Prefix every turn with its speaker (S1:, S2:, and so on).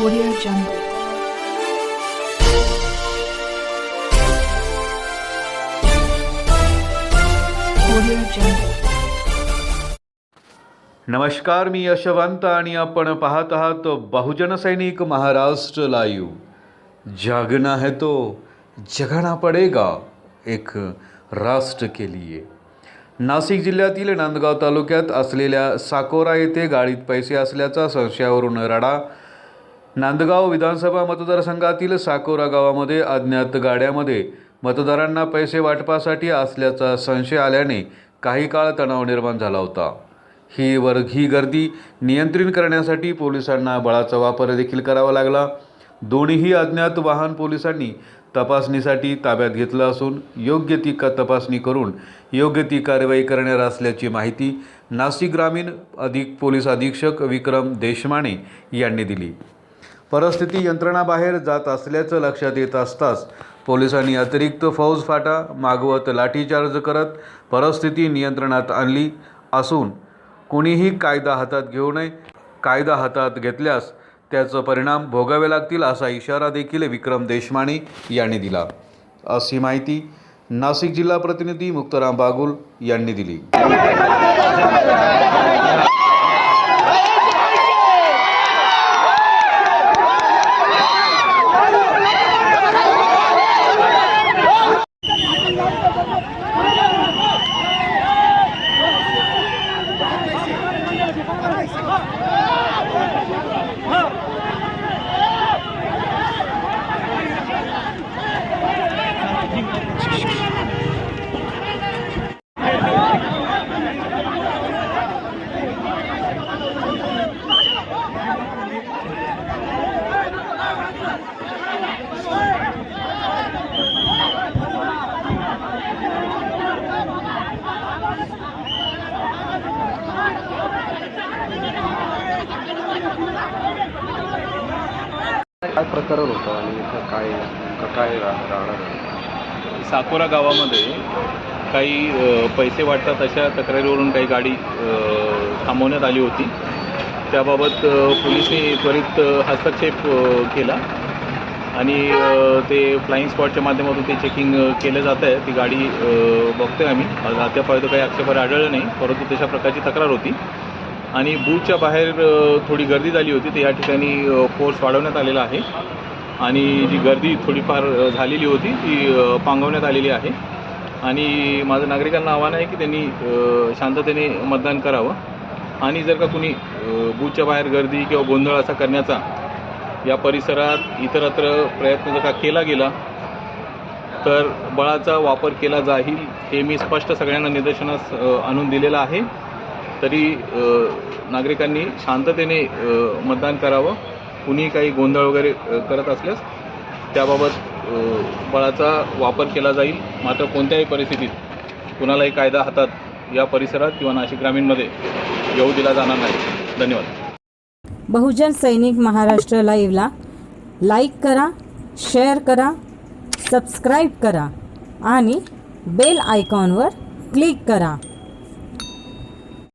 S1: Audio Jungle. Audio Jungle.
S2: नमस्कार मी यशवंत आणि आपण पाहत आहात बहुजन सैनिक महाराष्ट्र लाईव्ह जागना है तो जगाना पडेगा एक राष्ट्र के लिए नाशिक जिल्ह्यातील नांदगाव तालुक्यात असलेल्या साकोरा येथे गाडीत पैसे असल्याचा संशयावरून रडा नांदगाव विधानसभा मतदारसंघातील साकोरा गावामध्ये अज्ञात गाड्यामध्ये मतदारांना पैसे वाटपासाठी असल्याचा संशय आल्याने काही काळ तणाव निर्माण झाला होता. ही वर्ग ही गर्दी नियंत्रित करण्यासाठी पोलिसांना बळाचा वापर देखील करावा लागला. दोन्हीही अज्ञात वाहन पोलिसांनी तपासणीसाठी ताब्यात घेतलं असून योग्य ती का तपासणी करून योग्य ती कारवाई करणार असल्याची माहिती नाशिक ग्रामीण अधिक पोलीस अधीक्षक विक्रम देशमाने यांनी दिली. परिस्थिती यंत्रणाबाहेर जात असल्याचं लक्षात येत असताच पोलिसांनी अतिरिक्त फौज फाटा मागवत लाठीचार्ज करत परिस्थिती नियंत्रणात आणली असून कोणीही कायदा हातात घेऊ नये. कायदा हातात घेतल्यास त्याचं परिणाम भोगावे लागतील असा इशारा देखील विक्रम देशमाने यांनी दिला. अशी माहिती नाशिक जिल्हा प्रतिनिधी मुक्ताराम बागुल यांनी दिली.
S3: काय प्रकरण होतं आणि इथं काय नेमकं काय रा- राहणार आहे?
S4: साकोरा गावामध्ये काही अ, पैसे वाटतात अशा तक्रारीवरून काही गाडी अ, थांबवण्यात आली होती. त्याबाबत अ, त्वरित अ, हस्तक्षेप अ, केला. आणि अ, ते फ्लाईंग स्पॉटच्या माध्यमातून ते चेकिंग अ, केलं जात आहे. ती गाडी अ, बघतोय आम्ही. अद्यापर्यंत काही आक्षेपार्ह आढळलं नाही. परंतु तशा प्रकारची तक्रार होती. आणि बूथच्या बाहेर थोडी गर्दी झाली होती तर या ठिकाणी फोर्स वाढवण्यात आलेला आहे. आणि जी गर्दी थोडीफार झालेली होती ती पांगवण्यात आलेली आहे. आणि माझं नागरिकांना आव्हान आहे की त्यांनी शांततेने मतदान करावं. आणि जर का कुणी बूथच्या बाहेर गर्दी किंवा गोंधळ असा करण्याचा या परिसरात इतरत्र प्रयत्न जर का केला गेला तर बळाचा वापर केला जाईल हे मी स्पष्ट सगळ्यांना निदर्शनास आणून दिलेलं आहे. तरी नागरिकांनी शांततेने मतदान करावं. कुणी काही गोंधळ वगैरे करत असल्यास त्याबाबत बळाचा वापर केला जाईल. मात्र कोणत्याही परिस्थितीत कुणालाही कायदा हातात या परिसरात किंवा नाशिक ग्रामीणमध्ये येऊ दिला जाणार नाही. धन्यवाद.
S5: बहुजन सैनिक महाराष्ट्र लाईव्हला लाईक करा शेअर करा सबस्क्राईब करा आणि बेल आयकॉनवर क्लिक करा.